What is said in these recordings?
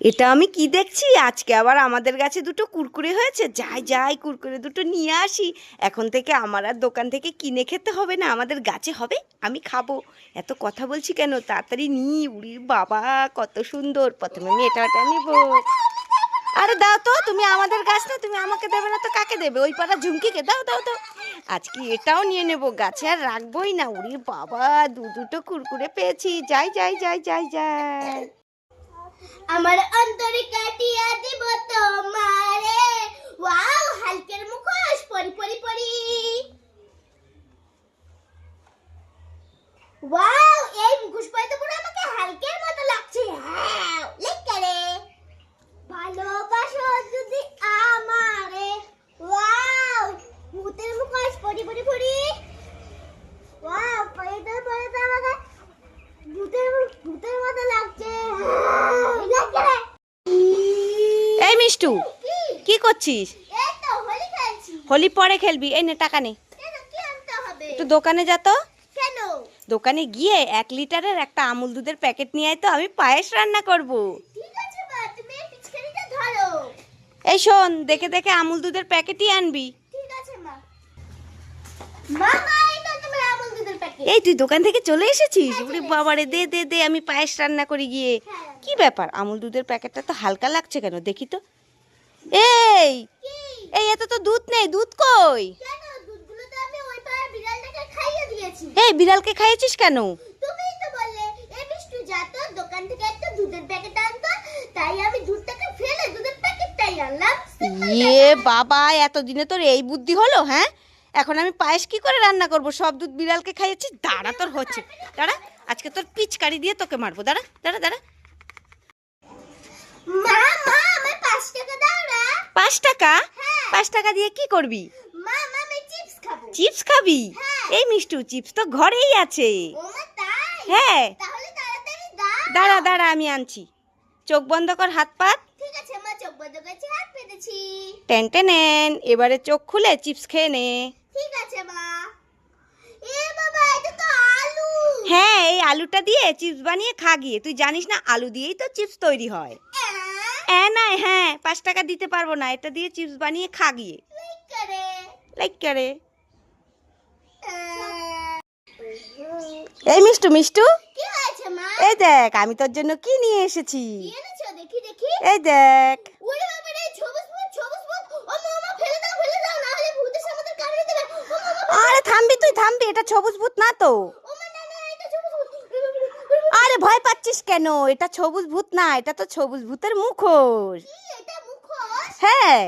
এটা আমি কি দেখছি? আজকে আবার আমাদের গাছে দুটো কুরকুরে হয়েছে। যাই যাই, কুরকুরে দুটো নিয়ে আসি। এখন থেকে আমার আর দোকান থেকে কিনে খেতে হবে না। আমাদের গাছে হবে, আমি খাব। এত কথা বলছি কেন? তাড়াতাড়ি নি উড়ি, বাবা, কত সুন্দর। প্রথমে আমি এটা ওটা নিব। আরে দাও তো, তুমি আমাদের গাছ না, তুমি আমাকে দেবে না তো কাকে দেবে? ওই পাড়া ঝুমকিকে দাও দাও দাও। আজকে এটাও নিয়ে নেব। গাছে আর রাখবোই না। উড়ি, বাবা, দু, দুটো কুরকুরে পেয়েছি। যাই যাই যাই যাই যাই। আমার অন্তরে কাটিয়া দিব তোমারে। ওয়াও, হালকের মুখোশ, পরি পরি পরি। ওয়াও, এই মুখোশ পরে তো পুরো আমাকে হালকের মতো লাগছে। হ্যাঁ লেকারে ভালোবাসো যদি আমারে। ওয়াও, ভূতের মুখোশ, পরি পরি পরি। ওয়াও, পরে তো পরে তো আমাকে ভূতের ভূতের মতো লাগছে লেকারে মিষ্টু কি করছিস? হোলি পরে খেলবি এই নে টাকা নে। একটু দোকানে যা তো। দোকানে গিয়ে এক লিটারের একটা আমুল দুধের প্যাকেট নিয়ে আয় তো আমি পায়েস রান্না করব। এই শোন দেখে দেখে আমুল দুধের প্যাকেটই আনবি। এই তুই দোকান থেকে চলে এসেছিস? ওরে বাবারে দে দে দে আমি পায়েস রান্না করি গিয়ে। কি ব্যাপার? আমুল দুধের প্যাকেটটা তো হালকা লাগছে কেন? দেখি তো। এই এই এত তো দুধ নেই দুধ কই? এই বিড়ালকে খাইয়েছিস কেন? ইয়ে বাবা এতদিনে তোর এই বুদ্ধি হলো হ্যাঁ? এখন আমি পায়েস কি করে রান্না করব? সব দুধ বিড়ালকে খাইয়েছি দাঁড়া তোর হচ্ছে। দাঁড়া আজকে তোর পিচকারি দিয়ে তোকে মারবো দাঁড়া দাঁড়া দাঁড়া। মা মা আমার পাঁচ টাকা দাও পাঁচ টাকা? হ্যাঁ। পাঁচ টাকা দিয়ে কি করবি? চিপস খাবি। হ্যাঁ। এই মিষ্টু চিপস তো ঘরেই আছে। হ্যাঁ। দাঁড়া দাঁড়া আমি আনছি। চোখ বন্ধ কর হাত পাত। টেন টেনেন এবারে চোখ খুলে চিপস খেয়ে নে। ঠিক আছে মা। হ্যাঁ এই আলুটা দিয়ে চিপস বানিয়ে খা গিয়ে। তুই জানিস না আলু দিয়েই তো চিপস তৈরি হয়। আহ, এ নাই হ্যাঁ পাঁচ টাকা দিতে পারব না এটা দিয়ে চিপস বানিয়ে খা গিয়ে। লাইক করে। এই মিষ্টু মিষ্টু? এই দেখ আমি তোর জন্য কি নিয়ে এসেছি? এই দেখ। আরে থামবি তুই থামবি এটা সবুজ ভূত না তো ও মা না না এটা সবুজ ভূত ওরে বাবা রে, ওরে বাবা আরে ভয় পাচ্ছিস কেন? এটা সবুজ ভূত না এটা তো সবুজ ভূতের মুখোশ। হ্যাঁ।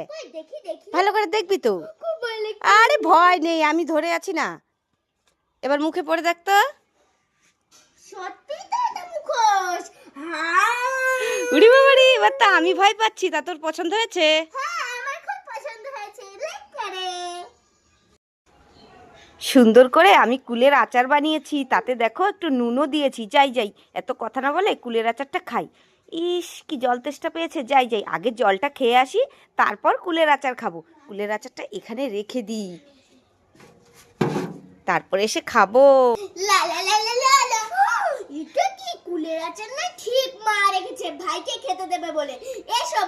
ভালো করে দেখবি তো। আরে ভয় নেই আমি ধরে আছি না। এবার মুখে পড়ে দেখ তো। হ্যাঁ। উড়ি বাবারি এবার তো আমি ভয় পাচ্ছি তা তোর পছন্দ হয়েছে হ্যাঁ আমার খুব পছন্দ হয়েছে লাইক করে সুন্দর করে আমি কুলের আচার বানিয়েছি, তাতে দেখো একটু নুনও দিয়েছি, যাই যাই। এত কথা না বলে কুলের আচারটা খাই। ইস, কি জল তেষ্টা পেয়েছে, যাই যাই। আগে জলটা খেয়ে আসি, তারপর কুলের আচার খাব। কুলের আচারটা এখানে রেখে দিই। তারপরে এসে খাব। মা রেখেছে? ভাইকে খেতে দেবে বলে।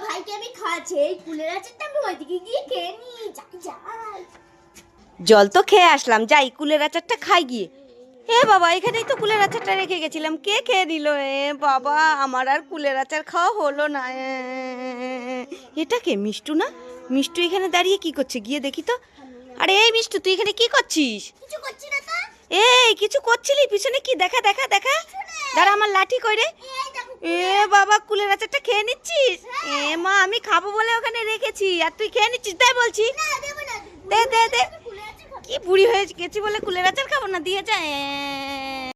ভাইকে আমি খাওয়াচ্ছি। এই কুলের আচারটা গিয়ে খেয়ে যাই যাই। জল তো খেয়ে আসলাম যাই কুলের আচারটা খাই গিয়ে। এ বাবা এখানেই তো কুলের আচারটা রেখে গেছিলাম। কে খেয়ে দিল এ বাবা আমার আর কুলের আচার খাওয়া হলো না। এটা কে মিষ্টু না? মিষ্টু এখানে দাঁড়িয়ে কি করছে? গিয়ে দেখি তো। আরে এই মিষ্টু তুই এখানে কি করছিস? এই কিছু করছিলি? পিছনে কি? দেখা দেখা দেখা। দাঁড়া আমার লাঠি কই রে? এ বাবা কুলের আচারটা খেয়ে নিচ্ছিস? এ মা আমি খাব বলে ওখানে রেখেছি। আর তুই খেয়ে নিচ্ছিস? তাই বলছি। দে দে দে। কি বুড়ি হয়ে গেছি বলে কুলের আচার খাব না? দিয়ে যায়